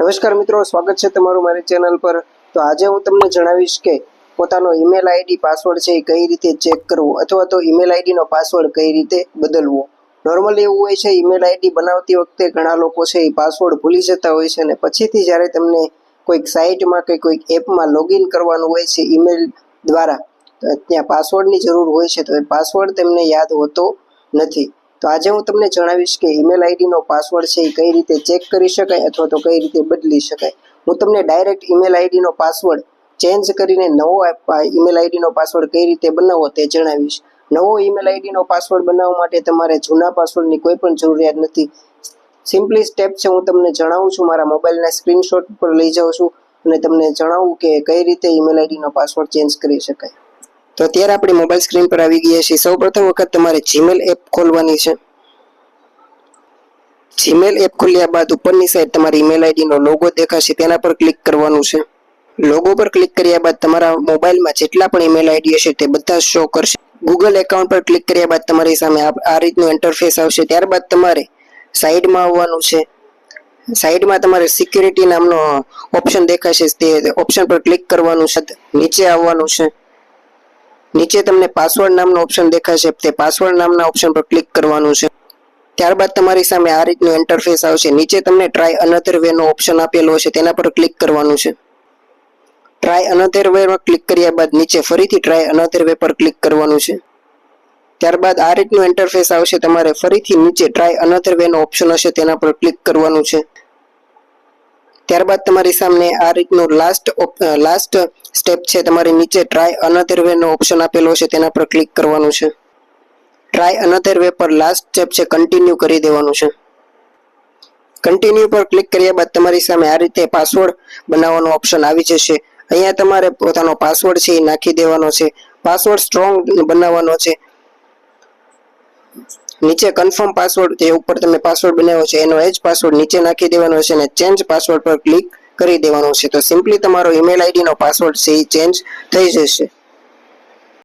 નમસ્કાર મિત્રો, સ્વાગત છે તમારું મારી ચેનલ પર. તો આજે હું તમને જણાવીશ કે પોતાનો ઈમેલ આઈડી પાસવર્ડ છે એ કઈ રીતે ચેક કરવો અથવા તો ઈમેલ આઈડીનો પાસવર્ડ કઈ રીતે બદલવો. નોર્મલી એવું હોય છે ઈમેલ આઈડી બનાવતી વખતે ઘણા લોકો છે એ પાસવર્ડ ભૂલી જતા હોય છે અને પછીથી જ્યારે તમને કોઈક સાઇટમાં કે કોઈક એપમાં લોગિન કરવાનું હોય છે ઈમેલ દ્વારા ત્યાં પાસવર્ડની જરૂર હોય છે, તો એ પાસવર્ડ તેમને યાદ હોતો નથી. તો આજે હું તમને જણાવીશ કે ઈમેલ આઈડીનો પાસવર્ડ છે એ કઈ રીતે ચેક કરી શકાય અથવા તો કઈ રીતે બદલી શકાય. હું તમને ડાયરેક્ટ ઈમેલ આઈડીનો પાસવર્ડ ચેન્જ કરીને નવો ઈમેલ આઈડીનો પાસવર્ડ કઈ રીતે બનાવવો તે જણાવીશ. નવો ઈમેલ આઈડીનો પાસવર્ડ બનાવવા માટે તમારે જૂના પાસવર્ડની કોઈ પણ જરૂરિયાત નથી. સિમ્પલી સ્ટેપ છે હું તમને જણાવું છું, મારા મોબાઈલના સ્ક્રીનશોટ પર લઈ જાઉં છું અને તમને જણાવું કે કઈ રીતે ઈમેલ આઈડીનો પાસવર્ડ ચેન્જ કરી શકાય. તો અત્યારે આપણે મોબાઈલ સ્ક્રીન પર આવી ગયા છીએ. સૌ પ્રથમ વખત તમારે જીમેલ એપ ખોલવાની છે. જીમેલ એપ ખોલ્યા બાદ ઉપરની સાઈડ તમારી ઈમેલ આઈડીનો લોગો દેખાશે. તેના પર ક્લિક કરવાનું છે. લોગો પર ક્લિક કર્યા બાદ તમારા મોબાઈલમાં જેટલા પણ ઈમેલ આઈડી હશે તે બધા શો કરશે. ગૂગલ એકાઉન્ટ પર ક્લિક કર્યા બાદ તમારી સામે આ રીતનું ઇન્ટરફેસ આવશે. ત્યારબાદ તમારે સાઈડમાં આવવાનું છે. સાઈડમાં તમારે સિક્યુરિટી નામનો ઓપ્શન દેખાશે. તે ઓપ્શન પર ક્લિક કરવાનું છે. નીચે આવવાનું છે. નીચે તમને પાસવર્ડ નામનો ઓપ્શન દેખાશે. તે પાસવર્ડ નામના ઓપ્શન પર ક્લિક કરવાનું છે. ત્યારબાદ તમારી સામે આ રીતનું ઇન્ટરફેસ આવશે. નીચે તમને ટ્રાય અનધર વે નો ઓપ્શન આપેલો હશે. તેના પર ક્લિક કરવાનું છે. ટ્રાય અનધર વે પર ક્લિક કર્યા બાદ નીચે ફરીથી ટ્રાય અનધર વે પર ક્લિક કરવાનું છે. ત્યારબાદ આ રીતનું ઇન્ટરફેસ આવશે. તમારે ફરીથી નીચે ટ્રાય અનધર વે નો ઓપ્શન હશે. તેના પર ક્લિક કરવાનું છે. ત્યારબાદ તમારી સામે આ રીતનું લાસ્ટ લાસ્ટ સ્ટેપ છે. તમારી નીચે ટ્રાય અનધર વેનો ઓપ્શન આપેલો છે. તેના પર ક્લિક કરવાનું છે. ટ્રાય અનધર વે પર લાસ્ટ સ્ટેપ છે. કન્ટિન્યુ કરી દેવાનું છે. કન્ટિન્યુ પર ક્લિક કર્યા બાદ તમારી સામે આ રીતે પાસવર્ડ બનાવવાનો ઓપ્શન આવી જશે. અહીંયા તમારે પોતાનો પાસવર્ડ છે એ નાખી દેવાનો છે. પાસવર્ડ સ્ટ્રોંગ બનાવવાનો છે. નીચે કન્ફર્મ પાસવર્ડ જે ઉપર તમે પાસવર્ડ બનાવ્યો છે, એનો એ જ પાસવર્ડ નીચે નાખી દેવાનો છે અને ચેન્જ પાસવર્ડ પર ક્લિક કરી દેવાનું છે. તો સિમ્પલી તમારો ઈમેલ આઈડીનો પાસવર્ડ છે, એ ચેન્જ થઈ જશે.